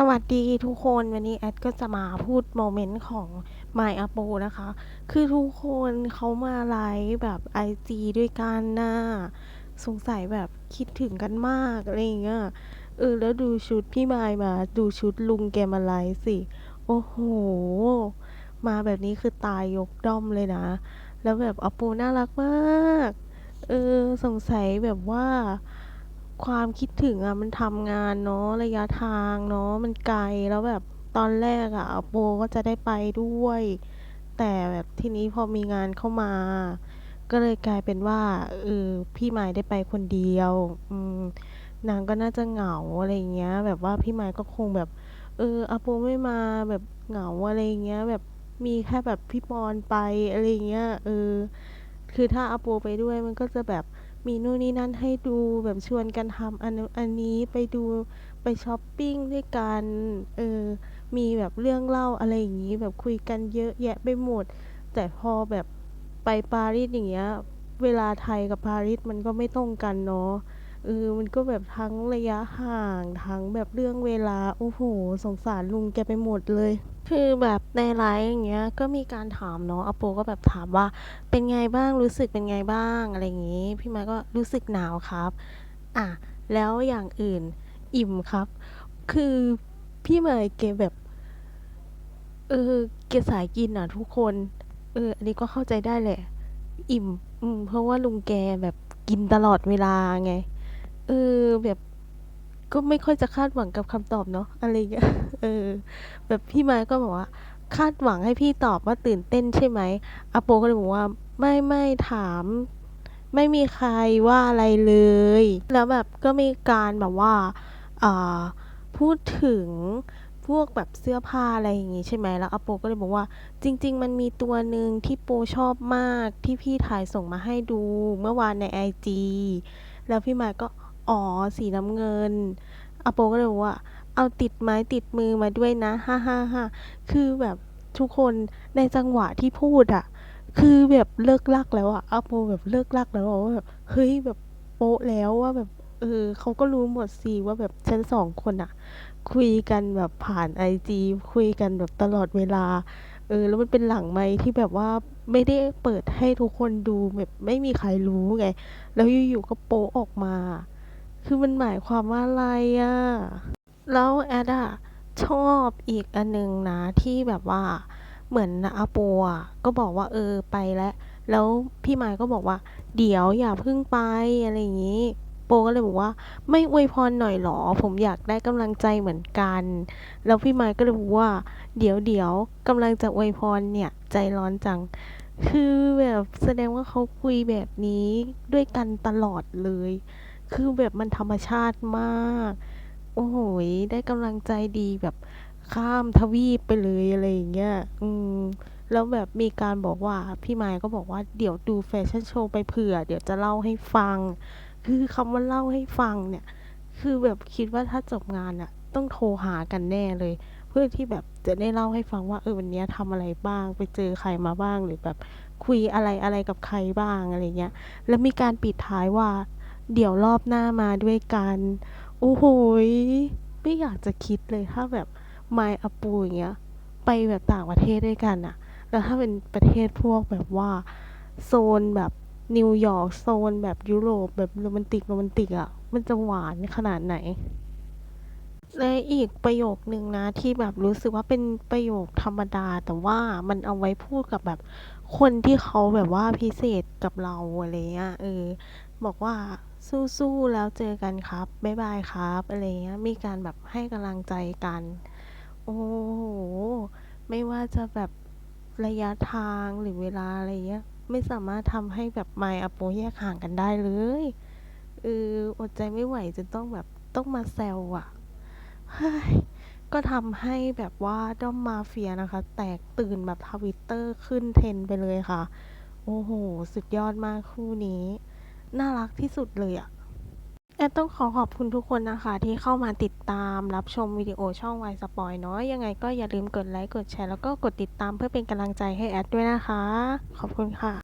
สวัสดีทุกคนวันนี้แอดก็จะมาพูดโมเมนต์ของ My a p o นะคะ คือทุกคนเขามาไลฟ์แบบ IG ด้วยกันน่ะสงสัยแบบคิดถึงกันมาก อะไรเงี้ยเออแล้วดูชุดพี่มายมาดูชุดลุงแกมาไลฟ์สิ โอ้โห มาแบบนี้คือตายยกด้อมเลยนะ แล้วแบบอาโปน่ารักมาก เออสงสัยแบบว่า ความคิดถึงอะมันทำงานเนาะระยะทางเนาะมันไกลแล้วแบบตอนแรกอะโปก็จะได้ไปด้วย แต่แบบทีนี้พอมีงานเข้ามา ก็เลยกลายเป็นว่าเออพี่ไม้ได้ไปคนเดียว อืมนางก็น่าจะเหงาอะไรเงี้ย แบบว่าพี่ไม้ก็คงแบบ เอออาโปไม่มาแบบเหงาอะไรเงี้ย แบบมีแค่แบบพี่ปอนไปอะไรเงี้ยเออ คือถ้าอาโปไปด้วยมันก็จะแบบ มีนู่นนี่นั่นให้ดูแบบชวนกันทำอันอันนี้ไปดูไปช้อปปิ้งด้วยกันเออมีแบบเรื่องเล่าอะไรอย่างนี้แบบคุยกันเยอะแยะไปหมด แต่พอแบบไปปารีสอย่างเงี้ยเวลาไทยกับปารีสมันก็ไม่ตรงกันเนาะ เออ มันก็แบบทั้งระยะห่างทั้งแบบเรื่องเวลา โอ้โห สงสารลุงแกไปหมดเลย คือแบบในไลฟ์อย่างเงี้ย ก็มีการถามเนาะอโปก็แบบถามว่า เป็นไงบ้าง รู้สึกเป็นไงบ้าง อะไรอย่างงี้ พี่ม้ก็รู้สึกหนาวครับ อะ แล้วอย่างอื่น อิ่มครับ คือพี่ม้แกแบบ เออแกสายกินอะทุกคน เออ อันนี้ก็เข้าใจได้แหละ อิ่ม อืม เพราะว่าลุงแกแบบกินตลอดเวลาไง เออแบบก็ไม่ค่อยจะคาดหวังกับคำตอบเนาะอะไรอย่างเงี้ยเออ แบบพี่ม้ก็บอกว่า คาดหวังให้พี่ตอบว่าตื่นเต้นใช่ไหมอโปก็เลยบอกว่าไม่ไม่ถาม ไม่มีใครว่าอะไรเลย แล้วแบบก็มีการแบบว่าอ่าพูดถึงพวกแบบเสื้อผ้าอะไรอย่างงี้ใช่ไหมแล้วอโปก็เลยบอกว่า จริง ๆ มันมีตัวหนึ่งที่โปชอบมากที่พี่ถ่ายส่งมาให้ดูเมื่อวานในไอจีแล้วพี่มค์ก็ อ๋อ สีน้ำเงิน อโปก็เลยบอกว่า เอาติดไม้ติดมือมาด้วยนะ ฮ่าฮ่าฮ่าคือแบบทุกคนในจังหวะที่พูดอะคือแบบเลิกลักแล้วอะอโปแบบเลิกลักแล้วว่าแบบเฮ้ยแบบโป๊ะแล้วว่าแบบเออเขาก็รู้หมดสิว่าแบบฉันสองคนอะคุยกันแบบผ่านไอจีคุยกันแบบตลอดเวลา เออ แล้วมันเป็นหลังไมค์ที่แบบว่าไม่ได้เปิดให้ทุกคนดูแบบไม่มีใครรู้ไง แล้วอยู่ๆก็โป๊ออกมา คือมันหมายความว่าอะไรอะแล้วแอดอะชอบอีกอันหนึงนะที่แบบว่าเหมือนอาปอะก็บอกว่าเออไปแล้ว แล้วพี่มายก็บอกว่า เดี๋ยวอย่าเพิ่งไปอะไรอย่างนี้ โปก็เลยบอกว่า ไม่อวยพรหน่อยหรอ ผมอยากได้กำลังใจเหมือนกัน แล้วพี่มายก็เลยบอกว่า เดี๋ยวเดี๋ยวกำลังจะอวยพรเนี่ย ใจร้อนจังคือแบบแสดงว่าเขาคุยแบบนี้ด้วยกันตลอดเลย คือแบบมันธรรมชาติมาก โอ้โหยได้กำลังใจดีแบบข้ามทวีปไปเลยอะไรอย่างเงี้ย อืม แล้วแบบมีการบอกว่าพี่มายก็บอกว่าเดี๋ยวดูแฟชั่นโชว์ไปเผื่อ เดี๋ยวจะเล่าให้ฟัง คือคำว่าเล่าให้ฟังเนี่ย คือแบบคิดว่าถ้าจบงานอะต้องโทรหากันแน่เลย เพื่อที่แบบจะได้เล่าให้ฟังว่าเออวันเนี้ยทำอะไรบ้าง ไปเจอใครมาบ้างหรือแบบคุยอะไรอะไรกับใครบ้างอะไรเงี้ย แล้วมีการปิดท้ายว่า เดี๋ยวรอบหน้ามาด้วยกัน โอ้โหยไม่อยากจะคิดเลยถ้าแบบมาอปูอย่างเงี้ย ไปแบบต่างประเทศด้วยกันอะแล้วถ้าเป็นประเทศพวกแบบว่า โซนแบบนิวยอร์กโซนแบบยุโรปแบบโรแมนติกโรแมนติกอะมันจะหวานขนาดไหนและอีกประโยคหนึ่งนะที่แบบรู้สึกว่าเป็นประโยคธรรมดา แต่ว่ามันเอาไว้พูดกับแบบคนที่เขาแบบว่าพิเศษกับเราอะไรเงี้ยเออบอกว่า สู้ๆแล้วเจอกันครับบ๊ายบายครับอะไรเงี้ยมีการแบบให้กำลังใจกัน โอ้โหไม่ว่าจะแบบระยะทางหรือเวลาอะไรเงี้ยไม่สามารถทำให้แบบไมอาโปแยกห่างกันได้เลยเอออดใจไม่ไหวจนต้องแบบต้องมาแซวอะเฮ้ยก็ทำให้แบบว่าด้อมมาเฟียนะคะ แตกตื่นแบบทวิตเตอร์ขึ้นเทรนไปเลยค่ะ โอ้โห สุดยอดมากคู่นี้ น่ารักที่สุดเลยอะแอดต้องขอขอบคุณทุกคนนะคะ ที่เข้ามาติดตามรับชมวิดีโอช่องวายสปอยเนาะยังไงก็อย่าลืมกดไลค์กดแชร์แล้วก็กดติดตามเพื่อเป็นกำลังใจให้แอดด้วยนะคะ ขอบคุณค่ะ